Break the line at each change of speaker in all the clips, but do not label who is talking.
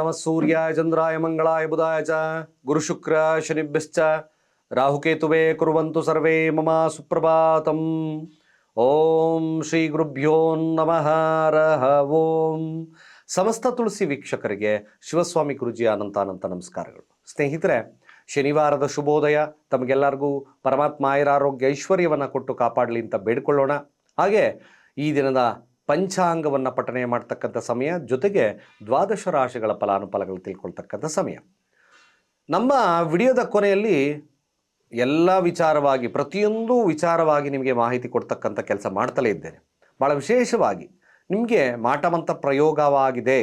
ನಮಃ ಸೂರ್ಯಾಯ ಚಂದ್ರಾಯ ಮಂಗಳಾಯ ಬುಧಾಯ ಚ ಗುರು ಶುಕ್ರ ಶನಿಭ್ಯಶ್ಚ ರಾಹುಕೇತುವೆ ಕುರುವಂತು ಸರ್ವೇ ಮಮ ಸುಪ್ರಭಾತಂ ಓಂ ಶ್ರೀ ಗುರುಭ್ಯೋ ನಮಃ ರಹ ಓಂ ಸಮಸ್ತ ತುಳಸಿ ವೀಕ್ಷಕರಿಗೆ ಶಿವಸ್ವಾಮಿ ಗುರುಜಿ ಅನಂತ ಅನಂತ ನಮಸ್ಕಾರಗಳು. ಸ್ನೇಹಿತರೆ, ಶನಿವಾರದ ಶುಭೋದಯ. ತಮಗೆಲ್ಲರಿಗೂ ಪರಮಾತ್ಮ ಆರೋಗ್ಯ ಐಶ್ವರ್ಯವನ್ನು ಕೊಟ್ಟು ಕಾಪಾಡಲಿ ಅಂತ ಬೇಡಿಕೊಳ್ಳೋಣ. ಹಾಗೆ ಈ ದಿನದ ಪಂಚಾಂಗವನ್ನು ಪಠನೆ ಮಾಡ್ತಕ್ಕಂಥ ಸಮಯ, ಜೊತೆಗೆ ದ್ವಾದಶ ರಾಶಿಗಳ ಫಲಾನುಫಲಗಳು ತಿಳ್ಕೊಳ್ತಕ್ಕಂಥ ಸಮಯ. ನಮ್ಮ ವಿಡಿಯೋದ ಕೊನೆಯಲ್ಲಿ ಎಲ್ಲ ವಿಚಾರವಾಗಿ, ಪ್ರತಿಯೊಂದು ವಿಚಾರವಾಗಿ ನಿಮಗೆ ಮಾಹಿತಿ ಕೊಡ್ತಕ್ಕಂಥ ಕೆಲಸ ಮಾಡ್ತಲೇ ಇದ್ದೇನೆ. ಭಾಳ ವಿಶೇಷವಾಗಿ ನಿಮಗೆ ಮಾಟಮಂತ ಪ್ರಯೋಗವಾಗಿದೆ.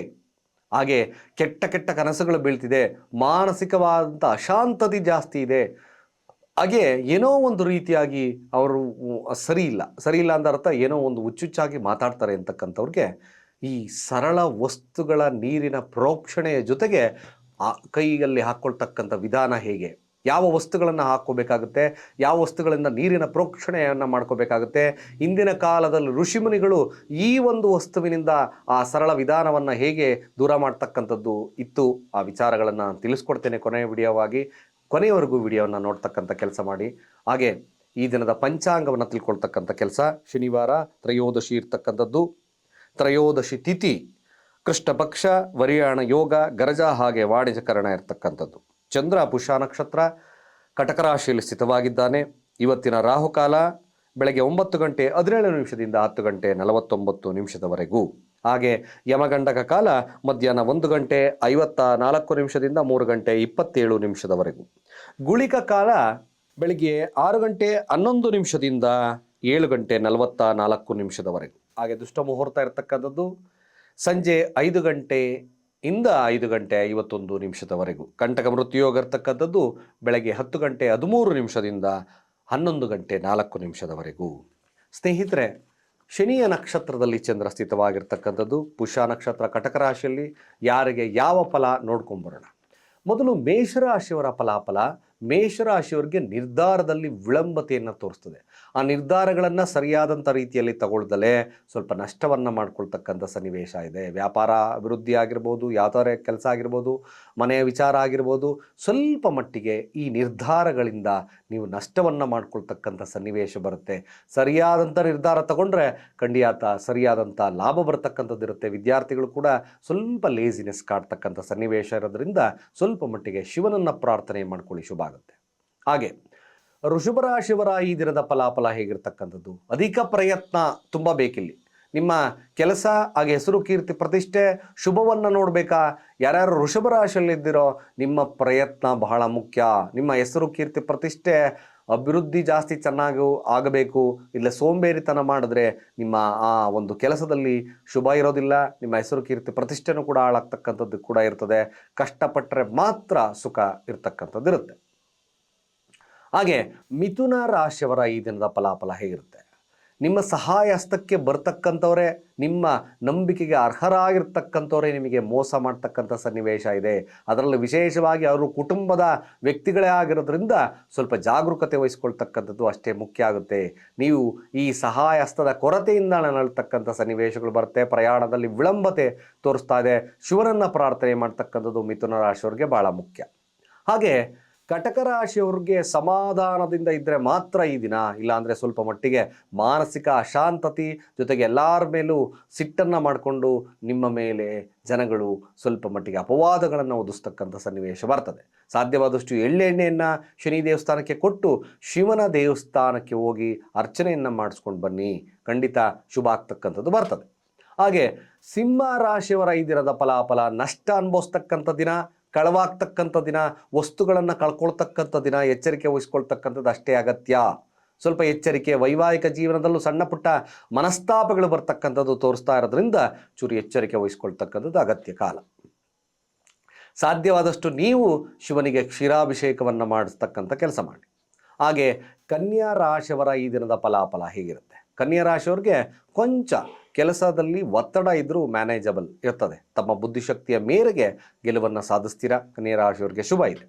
ಹಾಗೆ ಕೆಟ್ಟ ಕೆಟ್ಟ ಕನಸುಗಳು ಬೀಳ್ತಿದೆ. ಮಾನಸಿಕವಾದಂಥ ಅಶಾಂತತೆ ಜಾಸ್ತಿ ಇದೆ. ಹಾಗೆ ಏನೋ ಒಂದು ರೀತಿಯಾಗಿ ಅವರು ಸರಿ ಇಲ್ಲ. ಸರಿ ಇಲ್ಲ ಅಂದ ಅರ್ಥ ಏನೋ ಒಂದು ಹುಚ್ಚುಚ್ಚಾಗಿ ಮಾತಾಡ್ತಾರೆ ಅಂತಕ್ಕಂಥವ್ರಿಗೆ ಈ ಸರಳ ವಸ್ತುಗಳ ನೀರಿನ ಪ್ರೋಕ್ಷಣೆಯ ಜೊತೆಗೆ ಆ ಕೈಯಲ್ಲಿ ಹಾಕ್ಕೊಳ್ತಕ್ಕಂಥ ವಿಧಾನ ಹೇಗೆ? ಯಾವ ವಸ್ತುಗಳನ್ನು ಹಾಕೋಬೇಕಾಗುತ್ತೆ ಯಾವ ವಸ್ತುಗಳಿಂದ ನೀರಿನ ಪ್ರೋಕ್ಷಣೆಯನ್ನು ಮಾಡ್ಕೋಬೇಕಾಗುತ್ತೆ? ಇಂದಿನ ಕಾಲದಲ್ಲಿ ಋಷಿಮುನಿಗಳು ಈ ಒಂದು ವಸ್ತುವಿನಿಂದ ಆ ಸರಳ ವಿಧಾನವನ್ನು ಹೇಗೆ ದೂರ ಮಾಡ್ತಕ್ಕಂಥದ್ದು ಇತ್ತು? ಆ ವಿಚಾರಗಳನ್ನು ತಿಳಿಸ್ಕೊಡ್ತೇನೆ ಕೊನೆಯ ವಿಡಿಯೋವಾಗಿ. ಕೊನೆಯವರೆಗೂ ವಿಡಿಯೋವನ್ನು ನೋಡ್ತಕ್ಕಂಥ ಕೆಲಸ ಮಾಡಿ. ಹಾಗೆ ಈ ದಿನದ ಪಂಚಾಂಗವನ್ನು ತಿಳ್ಕೊಳ್ತಕ್ಕಂಥ ಕೆಲಸ ಶನಿವಾರ ತ್ರಯೋದಶಿ ಇರ್ತಕ್ಕಂಥದ್ದು. ತ್ರಯೋದಶಿ ತಿಥಿ ಕೃಷ್ಣ ಪಕ್ಷ ವರಿಯಾಣ ಯೋಗ ಗರಜ ಹಾಗೆ ವಾಣಿಜ್ಯಕರಣ ಇರ್ತಕ್ಕಂಥದ್ದು. ಚಂದ್ರ ಪುಷ ನಕ್ಷತ್ರ ಕಟಕ ರಾಶಿಯಲ್ಲಿ ಸ್ಥಿತವಾಗಿದ್ದಾನೆ. ಇವತ್ತಿನ ರಾಹುಕಾಲ ಬೆಳಗ್ಗೆ ಒಂಬತ್ತು ಗಂಟೆ ಹದಿನೇಳು ನಿಮಿಷದಿಂದ ಹತ್ತು ಗಂಟೆ ನಲವತ್ತೊಂಬತ್ತು ನಿಮಿಷದವರೆಗೂ. ಹಾಗೆ ಯಮಗಂಡಕ ಕಾಲ ಮಧ್ಯಾಹ್ನ ಒಂದು ಗಂಟೆ ಐವತ್ತ ನಾಲ್ಕು ನಿಮಿಷದಿಂದ ಮೂರು ಗಂಟೆ ಇಪ್ಪತ್ತೇಳು ನಿಮಿಷದವರೆಗೂ. ಗುಳಿಕ ಕಾಲ ಬೆಳಿಗ್ಗೆ ಆರು ಗಂಟೆ ಹನ್ನೊಂದು ನಿಮಿಷದಿಂದ ಏಳು ಗಂಟೆ ನಲವತ್ತ ನಾಲ್ಕು ನಿಮಿಷದವರೆಗೂ. ಹಾಗೆ ದುಷ್ಟ ಮುಹೂರ್ತ ಇರತಕ್ಕಂಥದ್ದು ಸಂಜೆ ಐದು ಗಂಟೆ ಇಂದ ಐದು ಗಂಟೆ ಐವತ್ತೊಂದು ನಿಮಿಷದವರೆಗೂ. ಕಂಟಕ ಮೃತ್ಯುಯೋಗ ಇರ್ತಕ್ಕಂಥದ್ದು ಬೆಳಗ್ಗೆ ಹತ್ತು ಗಂಟೆ ಹದಿಮೂರು ನಿಮಿಷದಿಂದ ಹನ್ನೊಂದು ಗಂಟೆ ನಾಲ್ಕು ನಿಮಿಷದವರೆಗೂ. ಸ್ನೇಹಿತರೆ ಶನಿಯ ನಕ್ಷತ್ರದಲ್ಲಿ ಚಂದ್ರ ಸ್ಥಿತವಾಗಿರ್ತಕ್ಕಂಥದ್ದು ಪುಷ ನಕ್ಷತ್ರ ಕಟಕ ರಾಶಿಯಲ್ಲಿ ಯಾರಿಗೆ ಯಾವ ಫಲ ನೋಡ್ಕೊಂಬರೋಣ. ಮೊದಲು ಮೇಷರಾಶಿಯವರ ಫಲಾಫಲ. ಮೇಷರಾಶಿಯವರಿಗೆ ನಿರ್ಧಾರದಲ್ಲಿ ವಿಳಂಬತೆಯನ್ನು ತೋರಿಸ್ತದೆ. ಆ ನಿರ್ಧಾರಗಳನ್ನು ಸರಿಯಾದಂಥ ರೀತಿಯಲ್ಲಿ ತಗೊಳ್ದಲೇ ಸ್ವಲ್ಪ ನಷ್ಟವನ್ನು ಮಾಡ್ಕೊಳ್ತಕ್ಕಂಥ ಸನ್ನಿವೇಶ ಇದೆ. ವ್ಯಾಪಾರ ಅಭಿವೃದ್ಧಿ ಆಗಿರ್ಬೋದು ಯಾವ್ದಾದ್ರೆ ಕೆಲಸ ಆಗಿರ್ಬೋದು, ಮನೆಯ ವಿಚಾರ ಆಗಿರ್ಬೋದು, ಸ್ವಲ್ಪ ಮಟ್ಟಿಗೆ ಈ ನಿರ್ಧಾರಗಳಿಂದ ನೀವು ನಷ್ಟವನ್ನು ಮಾಡ್ಕೊಳ್ತಕ್ಕಂಥ ಸನ್ನಿವೇಶ ಬರುತ್ತೆ. ಸರಿಯಾದಂಥ ನಿರ್ಧಾರ ತಗೊಂಡ್ರೆ ಖಂಡಿತ ಸರಿಯಾದಂಥ ಲಾಭ ಬರ್ತಕ್ಕಂಥದ್ದು ಇರುತ್ತೆ. ವಿದ್ಯಾರ್ಥಿಗಳು ಕೂಡ ಸ್ವಲ್ಪ ಲೇಸಿನೆಸ್ ಕಾಡ್ತಕ್ಕಂಥ ಸನ್ನಿವೇಶ ಇರೋದ್ರಿಂದ ಸ್ವಲ್ಪ ಮಟ್ಟಿಗೆ ಶಿವನನ್ನು ಪ್ರಾರ್ಥನೆ ಮಾಡ್ಕೊಳ್ಳಿ ಶುಭ. ಆಗುತ್ತೆ ಹಾಗೆ ಋಷಭರಾಶಿಯವರ ಈ ದಿನದ ಫಲಾಫಲ ಹೇಗಿರ್ತಕ್ಕಂಥದ್ದು? ಅಧಿಕ ಪ್ರಯತ್ನ ತುಂಬ ಬೇಕಿಲ್ಲಿ. ನಿಮ್ಮ ಕೆಲಸ ಹಾಗೆ ಹೆಸರು ಕೀರ್ತಿ ಪ್ರತಿಷ್ಠೆ ಶುಭವನ್ನು ನೋಡಬೇಕಾ? ಯಾರ್ಯಾರು ಋಷಭ ರಾಶಿಯಲ್ಲಿದ್ದೀರೋ ನಿಮ್ಮ ಪ್ರಯತ್ನ ಬಹಳ ಮುಖ್ಯ. ನಿಮ್ಮ ಹೆಸರು ಕೀರ್ತಿ ಪ್ರತಿಷ್ಠೆ ಅಭಿವೃದ್ಧಿ ಜಾಸ್ತಿ ಚೆನ್ನಾಗಿ ಆಗಬೇಕು, ಇಲ್ಲ ಸೋಂಬೇರಿತನ ಮಾಡಿದ್ರೆ ನಿಮ್ಮ ಆ ಒಂದು ಕೆಲಸದಲ್ಲಿ ಶುಭ ಇರೋದಿಲ್ಲ, ನಿಮ್ಮ ಹೆಸರು ಕೀರ್ತಿ ಪ್ರತಿಷ್ಠೆನೂ ಕೂಡ ಹಾಳಾಗ್ತಕ್ಕಂಥದ್ದು ಕೂಡ ಇರ್ತದೆ. ಕಷ್ಟಪಟ್ಟರೆ ಮಾತ್ರ ಸುಖ ಇರ್ತಕ್ಕಂಥದ್ದು ಇರುತ್ತೆ ಹಾಗೆ ಮಿಥುನ ರಾಶಿಯವರ ಈ ದಿನದ ಫಲಾಫಲ ಹೇಗಿರುತ್ತೆ? ನಿಮ್ಮ ಸಹಾಯ ಹಸ್ತಕ್ಕೆ ಬರ್ತಕ್ಕಂಥವರೇ, ನಿಮ್ಮ ನಂಬಿಕೆಗೆ ಅರ್ಹರಾಗಿರ್ತಕ್ಕಂಥವರೇ ನಿಮಗೆ ಮೋಸ ಮಾಡ್ತಕ್ಕಂಥ ಸನ್ನಿವೇಶ ಇದೆ. ಅದರಲ್ಲಿ ವಿಶೇಷವಾಗಿ ಅವರು ಕುಟುಂಬದ ವ್ಯಕ್ತಿಗಳೇ ಆಗಿರೋದ್ರಿಂದ ಸ್ವಲ್ಪ ಜಾಗರೂಕತೆ ವಹಿಸ್ಕೊಳ್ತಕ್ಕಂಥದ್ದು ಅಷ್ಟೇ ಮುಖ್ಯ ಆಗುತ್ತೆ. ನೀವು ಈ ಸಹಾಯ ಹಸ್ತದ ಕೊರತೆಯಿಂದ ನಳತಕ್ಕಂಥ ಸನ್ನಿವೇಶಗಳು ಬರುತ್ತೆ. ಪ್ರಯಾಣದಲ್ಲಿ ವಿಳಂಬತೆ ತೋರಿಸ್ತಾ ಇದೆ. ಶಿವನನ್ನು ಪ್ರಾರ್ಥನೆ ಮಾಡ್ತಕ್ಕಂಥದ್ದು ಮಿಥುನ ರಾಶಿಯವರಿಗೆ ಭಾಳ ಮುಖ್ಯ. ಹಾಗೆ ಕಟಕ ರಾಶಿಯವ್ರಿಗೆ ಸಮಾಧಾನದಿಂದ ಇದ್ದರೆ ಮಾತ್ರ ಈ ದಿನ. ಇಲ್ಲಾಂದರೆ ಸ್ವಲ್ಪ ಮಟ್ಟಿಗೆ ಮಾನಸಿಕ ಅಶಾಂತತೆ ಜೊತೆಗೆ ಎಲ್ಲರ ಮೇಲೂ ಸಿಟ್ಟನ್ನು ಮಾಡಿಕೊಂಡು ನಿಮ್ಮ ಮೇಲೆ ಜನಗಳು ಸ್ವಲ್ಪ ಮಟ್ಟಿಗೆ ಅಪವಾದಗಳನ್ನು ಒದಿಸ್ತಕ್ಕಂಥ ಸನ್ನಿವೇಶ ಬರ್ತದೆ. ಸಾಧ್ಯವಾದಷ್ಟು ಎಳ್ಳೆಣ್ಣೆಯನ್ನು ಶನಿ ದೇವಸ್ಥಾನಕ್ಕೆ ಕೊಟ್ಟು ಶಿವನ ದೇವಸ್ಥಾನಕ್ಕೆ ಹೋಗಿ ಅರ್ಚನೆಯನ್ನು ಮಾಡಿಸ್ಕೊಂಡು ಬನ್ನಿ. ಖಂಡಿತ ಶುಭ ಆಗ್ತಕ್ಕಂಥದ್ದು ಬರ್ತದೆ. ಹಾಗೆ ಸಿಂಹ ರಾಶಿಯವರ ಈ ದಿನದ ಫಲಾಫಲ ನಷ್ಟ ಅನುಭವಿಸ್ತಕ್ಕಂಥ ದಿನ. ಕಳವಾಗ್ತಕ್ಕಂಥ ದಿನ, ವಸ್ತುಗಳನ್ನು ಕಳ್ಕೊಳ್ತಕ್ಕಂಥ ದಿನ, ಎಚ್ಚರಿಕೆ ವಹಿಸ್ಕೊಳ್ತಕ್ಕಂಥದ್ದು ಅಷ್ಟೇ ಅಗತ್ಯ. ಸ್ವಲ್ಪ ಎಚ್ಚರಿಕೆ, ವೈವಾಹಿಕ ಜೀವನದಲ್ಲೂ ಸಣ್ಣ ಪುಟ್ಟ ಮನಸ್ತಾಪಗಳು ಬರ್ತಕ್ಕಂಥದ್ದು ತೋರಿಸ್ತಾ ಇರೋದ್ರಿಂದ ಚೂರು ಎಚ್ಚರಿಕೆ ವಹಿಸ್ಕೊಳ್ತಕ್ಕಂಥದ್ದು ಅಗತ್ಯ ಕಾಲ. ಸಾಧ್ಯವಾದಷ್ಟು ನೀವು ಶಿವನಿಗೆ ಕ್ಷೀರಾಭಿಷೇಕವನ್ನು ಮಾಡಿಸ್ತಕ್ಕಂಥ ಕೆಲಸ ಮಾಡಿ. ಹಾಗೆ ಕನ್ಯಾ ರಾಶಿಯವರ ಈ ದಿನದ ಫಲಾಫಲ ಹೇಗಿರುತ್ತೆ? ಕನ್ಯಾ ರಾಶಿಯವ್ರಿಗೆ ಕೊಂಚ ಕೆಲಸದಲ್ಲಿ ಒತ್ತಡ ಇದ್ದರೂ ಮ್ಯಾನೇಜಬಲ್ ಇರ್ತದೆ. ತಮ್ಮ ಬುದ್ಧಿಶಕ್ತಿಯ ಮೇರೆಗೆ ಗೆಲುವನ್ನು ಸಾಧಿಸ್ತೀರಾ? ಕನ್ಯಾ ರಾಶಿಯವರಿಗೆ ಶುಭ ಇದೆ.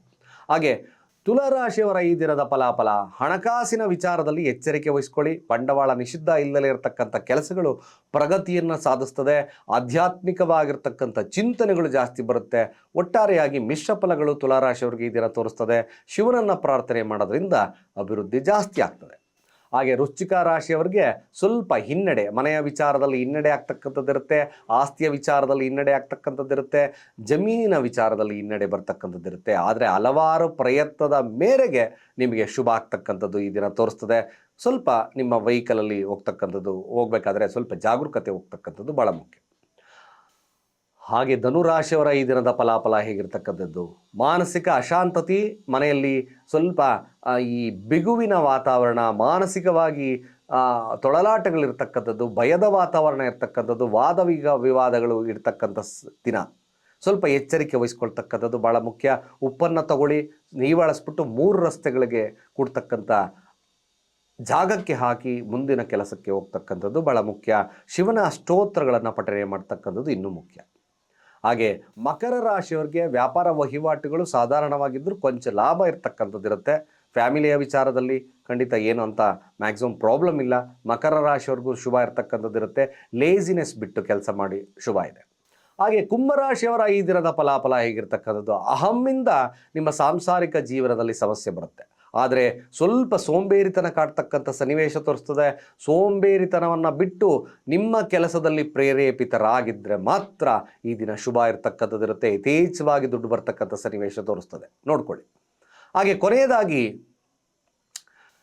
ಹಾಗೆ ತುಲಾರಾಶಿಯವರ ಈ ದಿನದ ಫಲಾಫಲ, ಹಣಕಾಸಿನ ವಿಚಾರದಲ್ಲಿ ಎಚ್ಚರಿಕೆ ವಹಿಸ್ಕೊಳ್ಳಿ. ಬಂಡವಾಳ ನಿಷಿದ್ಧ ಇಲ್ಲದೇ ಇರತಕ್ಕಂಥ ಕೆಲಸಗಳು ಪ್ರಗತಿಯನ್ನು ಸಾಧಿಸ್ತದೆ. ಆಧ್ಯಾತ್ಮಿಕವಾಗಿರ್ತಕ್ಕಂಥ ಚಿಂತನೆಗಳು ಜಾಸ್ತಿ ಬರುತ್ತೆ. ಒಟ್ಟಾರೆಯಾಗಿ ಮಿಶ್ರ ಫಲಗಳು ತುಲಾರಾಶಿಯವರಿಗೆ ಈ ದಿನ ತೋರಿಸ್ತದೆ. ಶಿವನನ್ನು ಪ್ರಾರ್ಥನೆ ಮಾಡೋದ್ರಿಂದ ಅಭಿವೃದ್ಧಿ ಜಾಸ್ತಿ ಆಗ್ತದೆ. ಹಾಗೆ ರುಚಿಕ ರಾಶಿಯವರಿಗೆ ಸ್ವಲ್ಪ ಹಿನ್ನಡೆ, ಮನೆಯ ವಿಚಾರದಲ್ಲಿ ಹಿನ್ನಡೆ ಆಗ್ತಕ್ಕಂಥದ್ದಿರುತ್ತೆ ಆಸ್ತಿಯ ವಿಚಾರದಲ್ಲಿ ಹಿನ್ನಡೆ ಆಗ್ತಕ್ಕಂಥದ್ದಿರುತ್ತೆ ಜಮೀನಿನ ವಿಚಾರದಲ್ಲಿ ಹಿನ್ನಡೆ ಬರ್ತಕ್ಕಂಥದ್ದಿರುತ್ತೆ ಆದರೆ ಹಲವಾರು ಪ್ರಯತ್ನದ ಮೇರೆಗೆ ನಿಮಗೆ ಶುಭ ಆಗ್ತಕ್ಕಂಥದ್ದು ಈ ದಿನ ತೋರಿಸ್ತದೆ. ಸ್ವಲ್ಪ ನಿಮ್ಮ ವೆಹಿಕಲಲ್ಲಿ ಹೋಗ್ತಕ್ಕಂಥದ್ದು, ಹೋಗಬೇಕಾದ್ರೆ ಸ್ವಲ್ಪ ಜಾಗರೂಕತೆ ಹೋಗ್ತಕ್ಕಂಥದ್ದು ಭಾಳ ಮುಖ್ಯ. ಹಾಗೆ ಧನುರಾಶಿಯವರ ಈ ದಿನದ ಫಲಾಫಲ ಹೇಗಿರ್ತಕ್ಕಂಥದ್ದು? ಮಾನಸಿಕ ಅಶಾಂತತೆ ಮನೆಯಲ್ಲಿ ಸ್ವಲ್ಪ ಈ ಬಿಗುವಿನ ವಾತಾವರಣ, ಮಾನಸಿಕವಾಗಿ ತೊಳಲಾಟಗಳಿರ್ತಕ್ಕಂಥದ್ದು, ಭಯದ ವಾತಾವರಣ ಇರ್ತಕ್ಕಂಥದ್ದು, ವಾದ ವಿಗ, ವಿವಾದಗಳು ಇರ್ತಕ್ಕಂಥ ದಿನ. ಸ್ವಲ್ಪ ಎಚ್ಚರಿಕೆ ವಹಿಸ್ಕೊಳ್ತಕ್ಕಂಥದ್ದು ಭಾಳ ಮುಖ್ಯ. ಉಪ್ಪನ್ನು ತಗೊಳ್ಳಿ ನೀವಳಿಸ್ಬಿಟ್ಟು ಮೂರು ರಸ್ತೆಗಳಿಗೆ ಕೊಡ್ತಕ್ಕಂಥ ಜಾಗಕ್ಕೆ ಹಾಕಿ ಮುಂದಿನ ಕೆಲಸಕ್ಕೆ ಹೋಗ್ತಕ್ಕಂಥದ್ದು ಭಾಳ ಮುಖ್ಯ. ಶಿವನ ಸ್ತೋತ್ರಗಳನ್ನು ಪಠನೆ ಮಾಡ್ತಕ್ಕಂಥದ್ದು ಇನ್ನೂ ಮುಖ್ಯ. ಹಾಗೆ ಮಕರ ರಾಶಿಯವ್ರಿಗೆ ವ್ಯಾಪಾರ ವಹಿವಾಟುಗಳು ಸಾಧಾರಣವಾಗಿದ್ದರೂ ಕೊಂಚ ಲಾಭ ಇರತಕ್ಕಂಥದ್ದಿರುತ್ತೆ ಫ್ಯಾಮಿಲಿಯ ವಿಚಾರದಲ್ಲಿ ಖಂಡಿತ ಏನು ಅಂತ ಮ್ಯಾಕ್ಸಿಮಮ್ ಪ್ರಾಬ್ಲಮ್ ಇಲ್ಲ. ಮಕರ ರಾಶಿಯವ್ರಿಗೂ ಶುಭ ಇರತಕ್ಕಂಥದ್ದಿರುತ್ತೆ ಲೇಸಿನೆಸ್ ಬಿಟ್ಟು ಕೆಲಸ ಮಾಡಿ ಶುಭ ಇದೆ. ಹಾಗೆ ಕುಂಭರಾಶಿಯವರ ಈ ದಿನದ ಫಲಾಫಲ ಹೇಗಿರ್ತಕ್ಕಂಥದ್ದು? ಅಹಮ್ಮಿಂದ ನಿಮ್ಮ ಸಾಂಸಾರಿಕ ಜೀವನದಲ್ಲಿ ಸಮಸ್ಯೆ ಬರುತ್ತೆ. ಆದರೆ ಸ್ವಲ್ಪ ಸೋಂಬೇರಿತನ ಕಾಡ್ತಕ್ಕಂಥ ಸನ್ನಿವೇಶ ತೋರಿಸ್ತದೆ. ಸೋಂಬೇರಿತನವನ್ನು ಬಿಟ್ಟು ನಿಮ್ಮ ಕೆಲಸದಲ್ಲಿ ಪ್ರೇರೇಪಿತರಾಗಿದ್ದರೆ ಮಾತ್ರ ಈ ದಿನ ಶುಭ ಇರತಕ್ಕಂಥದ್ದಿರುತ್ತೆ. ಯಥೇಚ್ಛವಾಗಿ ದುಡ್ಡು ಬರ್ತಕ್ಕಂಥ ಸನ್ನಿವೇಶ ತೋರಿಸ್ತದೆ. ನೋಡ್ಕೊಳ್ಳಿ. ಹಾಗೆ ಕೊನೆಯದಾಗಿ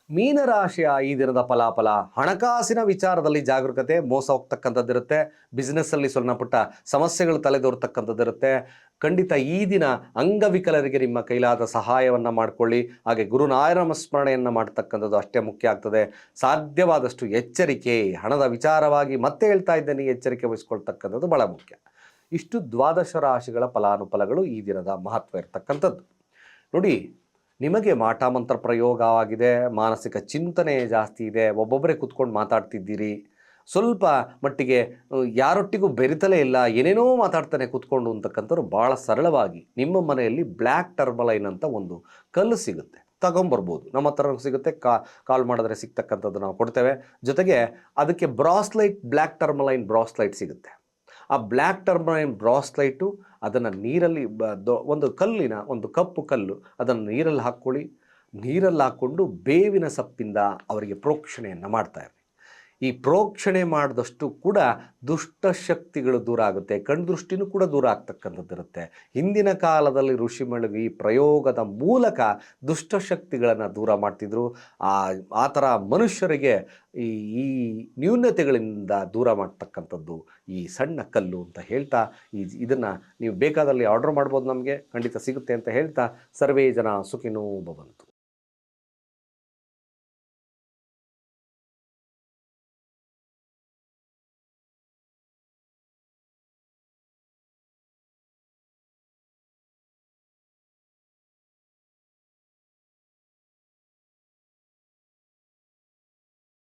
ಮೀನರಾಶಿಯ ಈ ದಿನದ ಫಲಾಫಲ? ಹಣಕಾಸಿನ ವಿಚಾರದಲ್ಲಿ ಜಾಗರೂಕತೆ ಮೋಸ ಹೋಗ್ತಕ್ಕಂಥದ್ದಿರುತ್ತೆ. ಬಿಸ್ನೆಸ್ಸಲ್ಲಿ ಸಣ್ಣ ಪುಟ್ಟ ಸಮಸ್ಯೆಗಳು ತಲೆದೋರ್ತಕ್ಕಂಥದ್ದಿರುತ್ತೆ. ಖಂಡಿತ ಈ ದಿನ ಅಂಗವಿಕಲರಿಗೆ ನಿಮ್ಮ ಕೈಲಾದ ಸಹಾಯವನ್ನು ಮಾಡಿಕೊಳ್ಳಿ. ಹಾಗೆ ಗುರುನಾರಾಯಣ ಸ್ಮರಣೆಯನ್ನು ಮಾಡ್ತಕ್ಕಂಥದ್ದು ಅಷ್ಟೇ ಮುಖ್ಯ ಆಗ್ತದೆ. ಸಾಧ್ಯವಾದಷ್ಟು ಎಚ್ಚರಿಕೆ, ಹಣದ ವಿಚಾರವಾಗಿ ಮತ್ತೆ ಹೇಳ್ತಾ ಇದ್ದೇನೆ ಎಚ್ಚರಿಕೆ ವಹಿಸ್ಕೊಳ್ತಕ್ಕಂಥದ್ದು ಬಹಳ ಮುಖ್ಯ. ಇಷ್ಟು ದ್ವಾದಶ ರಾಶಿಗಳ ಫಲಾನುಫಲಗಳು ಈ ದಿನದ ಮಹತ್ವ ಇರ್ತಕ್ಕಂಥದ್ದು. ನೋಡಿ ನಿಮಗೆ ಮಾಟಾಮಂತ್ರ ಪ್ರಯೋಗವಾಗಿದೆ, ಮಾನಸಿಕ ಚಿಂತನೆ ಜಾಸ್ತಿ ಇದೆ, ಒಬ್ಬೊಬ್ಬರೇ ಕೂತ್ಕೊಂಡು ಮಾತಾಡ್ತಿದ್ದೀರಿ. ಸ್ವಲ್ಪ ಮಟ್ಟಿಗೆ ಯಾರೊಟ್ಟಿಗೂ ಬೆರಿತಲೇ ಇಲ್ಲ, ಏನೇನೋ ಮಾತಾಡ್ತಾನೆ ಕೂತ್ಕೊಂಡು ಅಂತಕ್ಕಂಥವ್ರು ಭಾಳ ಸರಳವಾಗಿ ನಿಮ್ಮ ಮನೆಯಲ್ಲಿ ಬ್ಲ್ಯಾಕ್ ಟರ್ಮಲೈನ್ ಅಂತ ಒಂದು ಕಲ್ಲು ಸಿಗುತ್ತೆ. ತಗೊಂಬರ್ಬೋದು. ನಮ್ಮ ಹತ್ರ ಸಿಗುತ್ತೆ. ಕಾ, ಕಾಲ್ ಮಾಡಿದ್ರೆ ಸಿಗ್ತಕ್ಕಂಥದ್ದು ನಾವು ಕೊಡ್ತೇವೆ. ಜೊತೆಗೆ ಅದಕ್ಕೆ ಬ್ರಾಸ್ಲೈಟ್, ಬ್ಲ್ಯಾಕ್ ಟರ್ಮಲೈನ್ ಬ್ರಾಸ್ಲೈಟ್ ಸಿಗುತ್ತೆ. ಆ ಬ್ಲ್ಯಾಕ್ ಟರ್ಮಲೈನ್ ಬ್ರಾಸ್ಲೈಟು ಅದನ್ನು ನೀರಲ್ಲಿ ಒಂದು ಕಲ್ಲಿನ, ಒಂದು ಕಪ್ಪು ಕಲ್ಲು, ಅದನ್ನು ನೀರಲ್ಲಿ ಹಾಕ್ಕೊಳ್ಳಿ. ನೀರಲ್ಲಿ ಹಾಕ್ಕೊಂಡು ಬೇವಿನ ಸಪ್ಪಿಂದ ಅವರಿಗೆ ಪ್ರೋಕ್ಷಣೆಯನ್ನು ಮಾಡ್ತಾ ಇರ್ರಿ ಈ ಪ್ರೋಕ್ಷಣೆ ಮಾಡಿದಷ್ಟು ಕೂಡ ದುಷ್ಟಶಕ್ತಿಗಳು ದೂರ ಆಗುತ್ತೆ ಕಣ್ದೃಷ್ಟಿನೂ ಕೂಡ ದೂರ ಆಗ್ತಕ್ಕಂಥದ್ದಿರುತ್ತೆ ಹಿಂದಿನ ಕಾಲದಲ್ಲಿ ಋಷಿಮಳಿಗೆ ಈ ಪ್ರಯೋಗದ ಮೂಲಕ ದುಷ್ಟಶಕ್ತಿಗಳನ್ನು ದೂರ ಮಾಡ್ತಿದ್ರು. ಆ ಆ ಥರ ಮನುಷ್ಯರಿಗೆ ಈ ಈ ನ್ಯೂನತೆಗಳಿಂದ ದೂರ ಮಾಡ್ತಕ್ಕಂಥದ್ದು ಈ ಸಣ್ಣ ಕಲ್ಲು ಅಂತ ಹೇಳ್ತಾ ಈ ಇದನ್ನು ನೀವು ಬೇಕಾದಲ್ಲಿ ಆರ್ಡರ್ ಮಾಡ್ಬೋದು ನಮಗೆ, ಖಂಡಿತ ಸಿಗುತ್ತೆ ಅಂತ ಹೇಳ್ತಾ. ಸರ್ವೇ ಜನ ಸುಖಿನೂ ಭವಂತು.